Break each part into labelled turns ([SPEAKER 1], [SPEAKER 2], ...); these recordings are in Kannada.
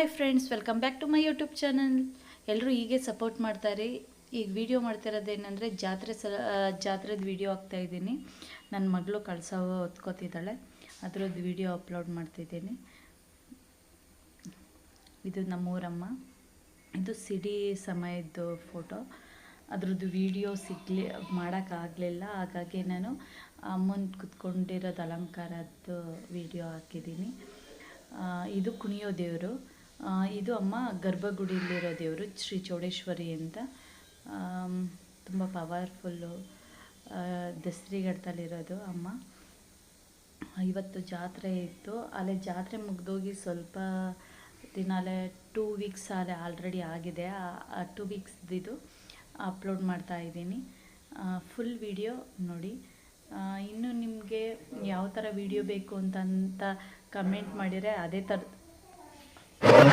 [SPEAKER 1] Hi friends welcome back to my YouTube channel ಎಲ್ಲರೂ ಹೀಗೆ ಸಪೋರ್ಟ್ ಮಾಡ್ತಾರೆ. ಈಗ ವಿಡಿಯೋ ಮಾಡ್ತಿರೋದೇನೆಂದರೆ ಜಾತ್ರೆ ಸ ಜಾತ್ರೆದು ವಿಡಿಯೋ ಹಾಕ್ತಾಯಿದ್ದೀನಿ ನನ್ನ ಮಗಳು ಕಳ್ಸೋ ಹೊತ್ಕೋತಿದ್ದಾಳೆ. ಅದರದ್ದು ವಿಡಿಯೋ ಅಪ್ಲೋಡ್ ಮಾಡ್ತಿದ್ದೀನಿ. ಇದು ನಮ್ಮೂರಮ್ಮ. ಇದು ಸಿಡಿ ಸಮಯದ್ದು ಫೋಟೋ ಅದ್ರದ್ದು ವಿಡಿಯೋ ಸಿಗಲಿ ಮಾಡೋಕ್ಕಾಗಲಿಲ್ಲ ಹಾಗಾಗಿ ನಾನು ಅಮ್ಮನ ಕುತ್ಕೊಂಡಿರೋದು ಅಲಂಕಾರದ್ದು ವಿಡಿಯೋ ಹಾಕಿದ್ದೀನಿ. ಇದು ಕುಣಿಯೋ ದೇವರು. ಇದು ಅಮ್ಮ ಗರ್ಭಗುಡಿಯಲ್ಲಿರೋ ದೇವರು ಶ್ರೀ ಚೌಡೇಶ್ವರಿ ಅಂತ. ತುಂಬ ಪವರ್ಫುಲ್ಲು ದಸರಿಗಡ್ತಲ್ಲಿರೋದು ಅಮ್ಮ. ಇವತ್ತು ಜಾತ್ರೆ ಇತ್ತು. ಅಲ್ಲೇ ಜಾತ್ರೆ ಮುಗ್ದೋಗಿ ಸ್ವಲ್ಪ ದಿನ ಅಲ್ಲೇ ಟೂ ವೀಕ್ಸ್ ಅಲ್ಲೇ ಆಲ್ರೆಡಿ ಆಗಿದೆ. ಆ ಟೂ ವೀಕ್ಸ್ದಿದು ಅಪ್ಲೋಡ್ ಮಾಡ್ತಾ ಇದ್ದೀನಿ. ಫುಲ್ ವಿಡಿಯೋ ನೋಡಿ. ಇನ್ನು ನಿಮಗೆ ಯಾವ ಥರ ವಿಡಿಯೋ ಬೇಕು ಅಂತಂತ ಅಂತ ಕಮೆಂಟ್ ಮಾಡಿದರೆ ಅದೇ ಥರ ಸೌಂಡ್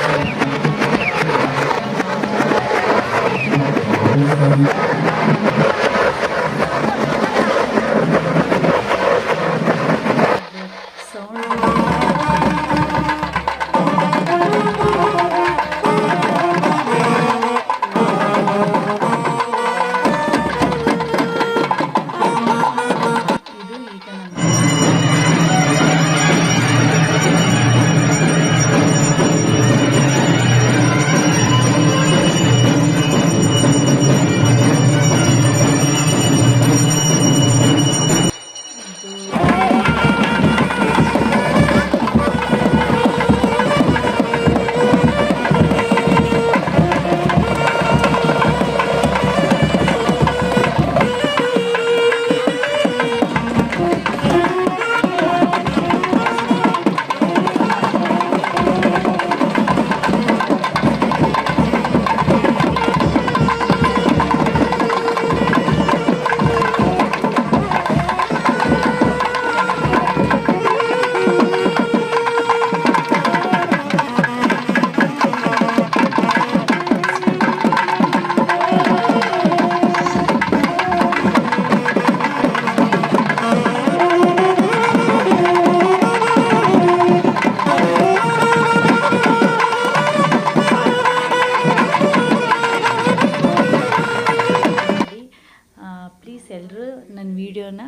[SPEAKER 1] ಎಲ್ಲರೂ ನನ್ನ ವಿಡಿಯೋನ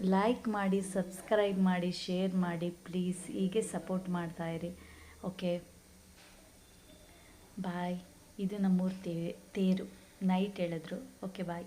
[SPEAKER 1] ಲೈಕ್ ಮಾಡಿ, ಸಬ್ಸ್ಕ್ರೈಬ್ ಮಾಡಿ, ಶೇರ್ ಮಾಡಿ, ಪ್ಲೀಸ್ ಹೀಗೆ ಸಪೋರ್ಟ್ ಮಾಡ್ತಾಯಿರಿ ಓಕೆ? ಬಾಯ್. ಇದು ನಮ್ಮೂರು ತೇರು. ನೈಟ್ ಹೇಳಿದ್ರು. Okay, bye.